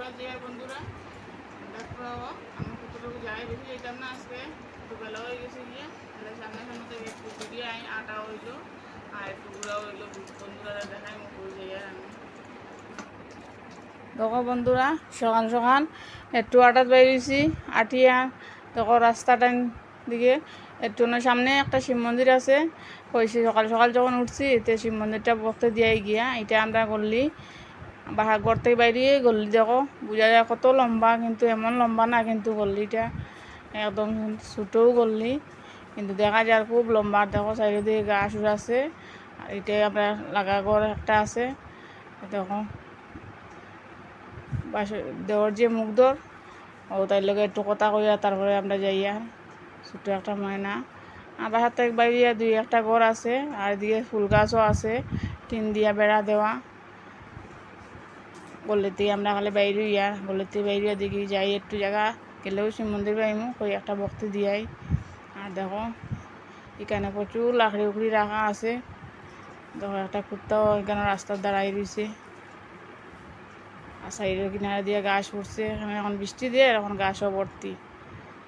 বগুড়া জেলার বন্ধুরা, দেখো আমি কতটুকু যাই বেশি যেতাম না আজকে একটু বেলা হয়ে গেছে গিয়ে, তাহলে সামনে সামনে থেকে একটু ঘুরিয়ে আই আটা হইল, আর একটু গুঁড়া হইল, বন্ধুরা দেখাই মুখ আমি। দেখো বন্ধুরা, সকাল সকাল, একটু আটাত বেরিয়েছি আটিয়া, দেখো রাস্তাটার দিকে, একটু না সামনে একটা শিব মন্দির আছে, কইছি সকাল সকাল যখন উঠছি এতে শিব মন্দিরটা বকতে দিয়াই গিয়া এটা আমরা করলি। বাহার ঘর থেকে বাইরে গলি দেখো বোঝা যায় কত লম্বা, কিন্তু এমন লম্বা না কিন্তু গল্লিটা একদম ছোটও গল্লি কিন্তু দেখা যায় খুব লম্বা। দেখো দিয়ে গাছ আছে। আর এটাই আমরা লাগা ঘর একটা আছে। দেখো। বাস দেওয়ার যে মুখদর ও তাই লগে একটু কথা কইয়া তারপরে আমরা যাইয়া ছোটো একটা ময়না আর বাসার থেকে বাইরে দুই একটা ঘর আছে। আর এদিকে ফুল গাছও আছে। টিন দিয়া বেড়া দেওয়া গলিতে আমরা খালি বাইরে ইয়া গলিতে বাইরে দেখি যাই, একটু জায়গা গেলেও শিব মন্দির পাইমু, কই একটা ভক্তি দিয়াই। আর দেখো, এখানে প্রচুর লাকড়ি উকড়ি রাখা আছে। দেখো, একটা কুত্তাও এখানে রাস্তার দাঁড়াই রয়েছে আর সাইডের কিনারে দিয়ে গাছ পড়ছে। এখানে এখন বৃষ্টি দিয়ে এখন গাছও ভর্তি।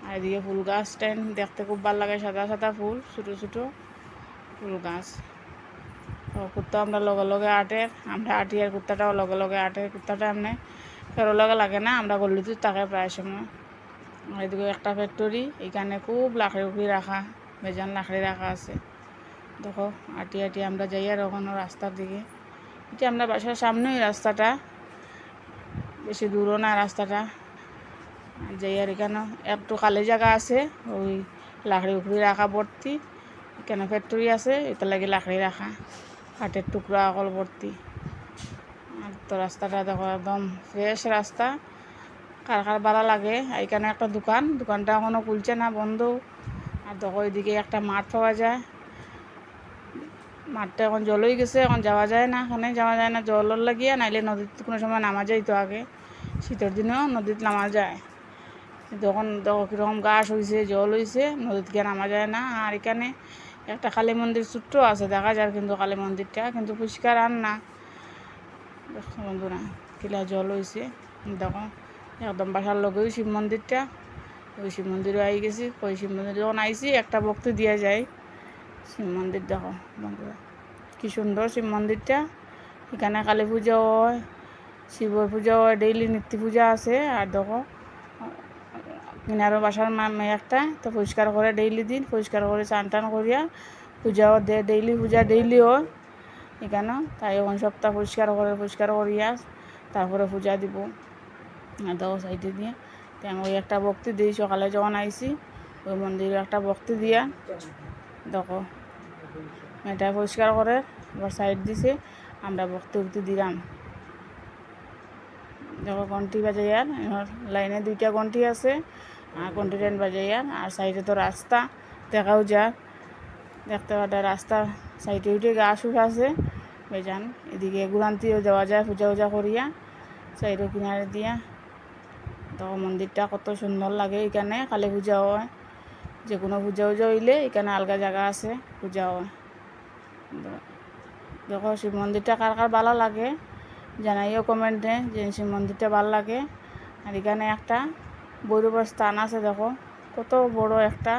আর এদিকে ফুল গাছটাই দেখতে খুব ভালো লাগে, সাদা সাদা ফুল, ছোটো ছোটো ফুল গাছ। তো কুত্তা আমরা লগে লগে আটে, আমরা আটি আর কুত্তাটাও লগে লগে আটে, কুত্তাটা এমনি ফেরো লগে লাগে না, আমরা গলিতে তাকে প্রায় সময়। এদিকে একটা ফ্যাক্টরি এখানে খুব লাকড়ি উখড়ি রাখা, বেজান লাকড়ি রাখা আছে। দেখো, আটি আটি আমরা যাই আর ওখানে রাস্তার দিকে। এটা আমরা বাসার সামনেই রাস্তাটা, বেশি দূরও না রাস্তাটা। যাই আর এখানে একটু খালি জায়গা আছে, ওই লাকড়ি উখড়ি রাখা ভর্তি। এখানে ফ্যাক্টরি আছে এটা লাগে লাকড়ি রাখা। কাঠের টুকরা অকল ভর্তি আর তো রাস্তাটা দেখো একদম ফ্রেশ রাস্তা। কার কার ভালো লাগে এখানে একটা দোকান। দোকানটা এখনও খুলছে না, বন্ধ। আর দেখো এদিকে একটা মাঠ পাওয়া যায়। মাঠটা এখন জল হয়ে গেছে, এখন যাওয়া যায় না। এখানে যাওয়া যায় না জলের লাগিয়ে, নাইলে নদীতে কোনো সময় নামা যায় তো আগে। শীতের দিনেও নদীতে নামা যায়। কিন্তু এখন দেখো কীরকম গাছ হয়েছে জল হয়েছে নদীতে নামা যায় না। আর এখানে একটা কালী মন্দির ছোট্ট আছে, দেখা যায় কিন্তু কালী মন্দিরটা, কিন্তু পরিষ্কার আর না। দেখো বন্ধুরা, কিলা জল হয়েছে দেখো, একদম বাসার লগেও শিব মন্দিরটা। ওই শিব মন্দিরও আই গেছি, ওই শিব মন্দির যখন আইসি একটা ভক্তি দিয়া যায়। শিব মন্দির, দেখো বন্ধুরা, কি সুন্দর শিব মন্দিরটা। এখানে কালী পূজাও হয়, শিবর পূজাও হয় ডেইলি নিত্য পূজা আছে, আর দেখো কিনারও বাসার মা একটা, তো পরিষ্কার করে ডেইলি দিন পরিষ্কার করে চান টান করিয়া পূজাও দে ডেইলি পূজা ডেইলি হয়। এখানে তাই এখন সপ্তাহ পরিষ্কার করে পরিষ্কার করিয়া তারপরে পূজা দিব। দেখো সাইডে দিয়ে। তো আমি ওই একটা ভক্তি দিই, সকালে যখন আইছি ওই মন্দিরে একটা ভক্তি দিয়া। দেখো মেয়েটা পরিষ্কার করে এবার সাইড দিছে, আমরা ভক্তি ভক্তি দিলাম। দেখো ঘন্টি বাজাইয়ার এবার লাইনে দুইটা ঘন্টি আছে আর ঘন্টি ট্রেন বাজাইয়ার আর সাইডে তো রাস্তা, দেখাও যা দেখতে পাটা রাস্তা সাইডে উঠে গাছ উঠ আছে, বেজান, এদিকে গুলান্তিও দেওয়া যায়, পূজা উজা করিয়া সাইডে কিনারে দিয়া। দেখো মন্দিরটা কত সুন্দর লাগে এখানে, কালী পূজা হয় যে কোনো পূজা উজা হইলে এখানে আলগা জায়গা আছে, পূজা হয়। দেখো, শিব মন্দিরটা কার কার ভালো লাগে? জানাইও কমেন্টে যে শিব মন্দিরটা ভালো লাগে। আর এখানে একটা বৈরবের স্থান আছে দেখো, কত বড় একটা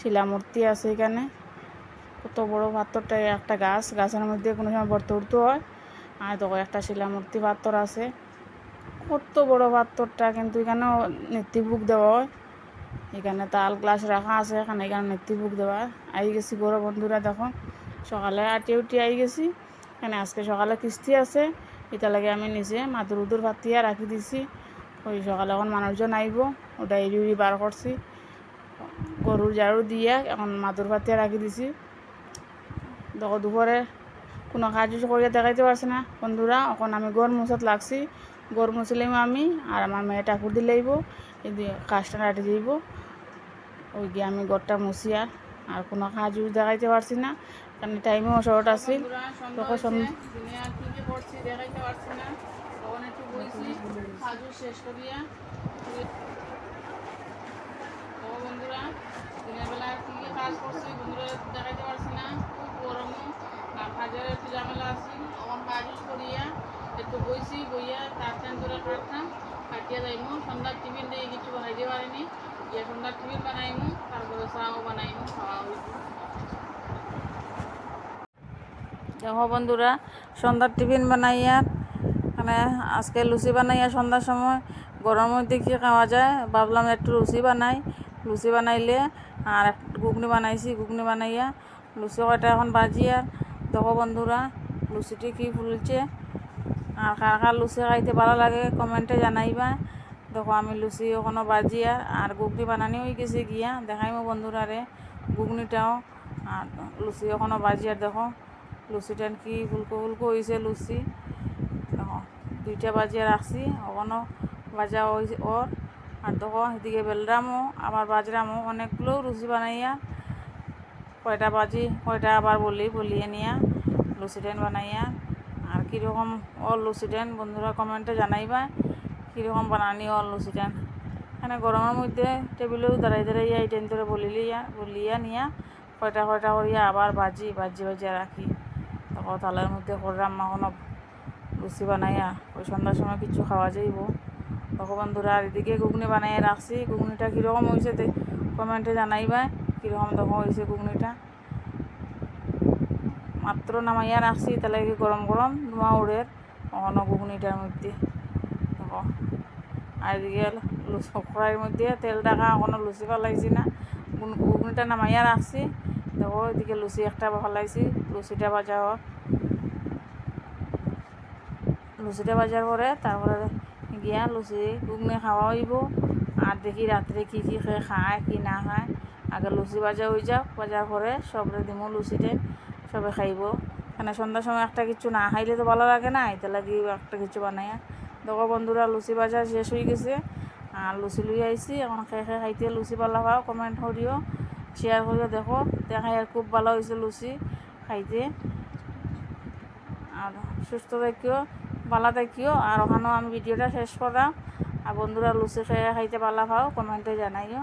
শিলামূর্তি আছে এখানে। কত বড় পাথরটা, একটা গাছ, গাছের মধ্যে কোনো সময় ভর্তি উঠতে হয়। আর দেখো একটা শিলামূর্তি পাথর আছে। কত বড় পাথরটা, কিন্তু এখানে নেত্রী বুক দেওয়া হয়। এখানে তাল গ্লাস রাখা আছে, এখানে এখানে বুক দেওয়া আই গেছি বড় বন্ধুরা দেখো, সকালে আটে উঠে আই গেছি। এখানে আজকে সকালে কিস্তি আছে। এটা লাগে আমি নিজে মাদুর উদুর ভাতিয়া রাখি দিছি। ওই সকালে এখন মানুষজন আইব ওটা এড়ি উড়ি বার করছি গরুর ঝাড়ু দিয়ে, এখন মাদুর ভাতিয়া রাখি দিছি। দেখো দুপুরে কোনো কাজ করিয়া দেখাইতে পারছে না। বন্ধুরা এখন আমি গড় মুছাত লাগছি। গড় মুছলাম আমি আর আমার মেয়ে ঠাকুর দিলেইব কাজটা রাটি দিব। ওই গিয়ে আমি গড়টা মুছি আর আর কোনো কাজ দেখাইতে পারছি না কারণ টাইমেও শর্ট আছে তখন বন্ধুরা কি কাজ করছি বন্ধুরা দেখাইতে পারছি না খুব আর একটু ঝামেলা একটু বইছি বইয়া তার ধরে কাটতাম এতিয়া যাইমু সন্ধ্যার টিফিন দিয়ে কিছু বানাইতে পারিনি টিফিন দেখো বন্ধুরা, সন্ধ্যার টিফিন বানাইয়া মানে আজকে লুচি বানাইয়া সন্ধ্যার সময় গরমের মধ্যে কি খাওয়া যায়। ভাবলাম একটু লুচি বানাই। লুচি বানাইলে আর ঘুগনি বানাইছি, ঘুগনি বানাইয়া লুচি কয়টা এখন বাজি আর। দেখো বন্ধুরা, লুচিটি কি ফুলছে, আর কার কার লুচি খাইতে ভালো লাগে কমেন্টে জানাইবা। দেখো আমি লুচি ওখানে বাজি আর ঘুগনি বানানি হয়ে গেছে গিয়া, দেখাইমো বন্ধুরা রে ঘুগনিটাও। আর লুচি ওখানে বাজি আর দেখো লুচিটা কি ফুলকো ফুলকো হয়েছে লুচি। দেখো, দুইটা বাজিয়ে রাখছি ওখানেও বাজা হয়েছে ওর। আর দেখো, এদিকে বেলরামও, আবার বাজরামও অনেকগুলো লুচি বানাইয়া, কয়টা বাজি, কয়টা আবার বলি, বলিয়ে নিয়া লুচিটেন বানাইয়া। আর কীরকম ওর লুচিটেন বন্ধুরা কমেন্টে জানাইবা। কীরকম বানানি ওর লুচিটেন এখানে গরমের মধ্যে টেবিলেও দাঁড়াই দাঁড়াই এই টেন ধরে বলিলিয়া, বলিয়া নিয়া কয়টা কয়টা করিয়া আবার বাজি বাজি বাজিয়া রাখি। তখন তালের মধ্যে করলাম মাখনো লুচি বানাইয়া। ওই সন্ধ্যার সময় কিছু খাওয়া যাইব। তখন বন্ধুরা আর এদিকে ঘুগনি বানাইয়া রাখছি। ঘুগনিটা কীরকম হয়েছে কমেন্টে জানাইবা, কীরকম তখন হয়েছে ঘুগনিটা। মাত্র নামাইয়া রাখছি, তাহলে গরম গরম ধোঁয়া উড়ে অন্য ঘুগনিটার মধ্যে। দেখো এদিকে কড়াইয়ের মধ্যে তেল টাকা এখনও লুচি ফেলাইছি না। ঘুগ- ঘুগনিটা নামাইয়া রাখছি দেখো এদিকে লুচি একটা ফেলাইছি লুচিটা ভাজা হোক লুচিটা ভাজার পরে তারপরে গিয়া লুচি ঘুগনি খাওয়া হইব আর দেখি রাত্রে কি কি খেয়ে খায়, কি না খায় আগে লুচি ভাজা হয়ে যাক ভাজার পরে সবরে দিমু লুচিতে সবে খাইব। মানে সন্ধ্যার সময় একটা কিছু না খাইলে তো ভালো লাগে না এতে লাগি একটা কিছু বানাইয়া দেখো বন্ধুরা, লুচি ভাজা শেষ হয়ে গেছে। আর লুচি লুই আইছি এখন খেয়ে খেয়ে খাইতে লুচি পালা খাও কমেন্ট করিও শেয়ার করিও দেখো। দেখাই আর খুব ভালো হয়েছে লুচি খাইতে। আর সুস্থ থাকিও ভালো থাকিও। আর ওখানেও আমি ভিডিওটা শেষ করাম আর বন্ধুরা, লুচি খেয়ে খাইতে পালা খাও কমেন্টে জানাইও।